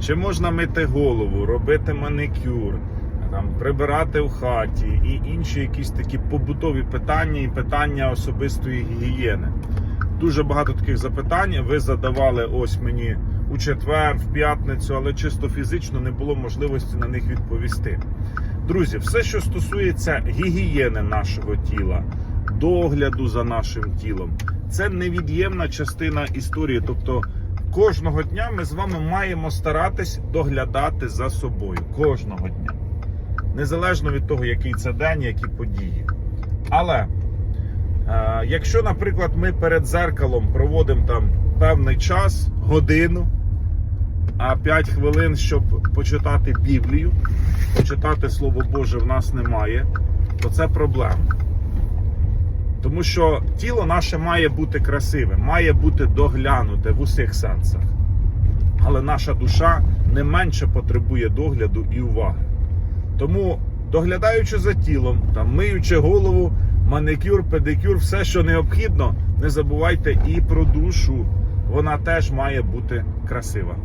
Чи можна мити голову, робити маникюр, там, прибирати в хаті і інші якісь такі побутові питання і питання особистої гігієни. Дуже багато таких запитань ви задавали ось мені у четвер, в п'ятницю, але чисто фізично не було можливості на них відповісти. Друзі, все, що стосується гігієни нашого тіла, догляду за нашим тілом, це невід'ємна частина історії. Тобто кожного дня ми з вами маємо старатись доглядати за собою. Кожного дня. Незалежно від того, який це день, які події. Але е, якщо, наприклад, ми перед зеркалом проводимо там певний час, годину, а 5 хвилин, щоб почитати Біблію, почитати Слово Боже в нас немає, то це проблема. Тому що тіло наше має бути красивим, має бути доглянуте в усіх сенсах. Але наша душа не менше потребує догляду і уваги. Тому, доглядаючи за тілом, там, миючи голову, маникюр, педикюр, все, що необхідно, не забувайте і про душу. Вона теж має бути красива.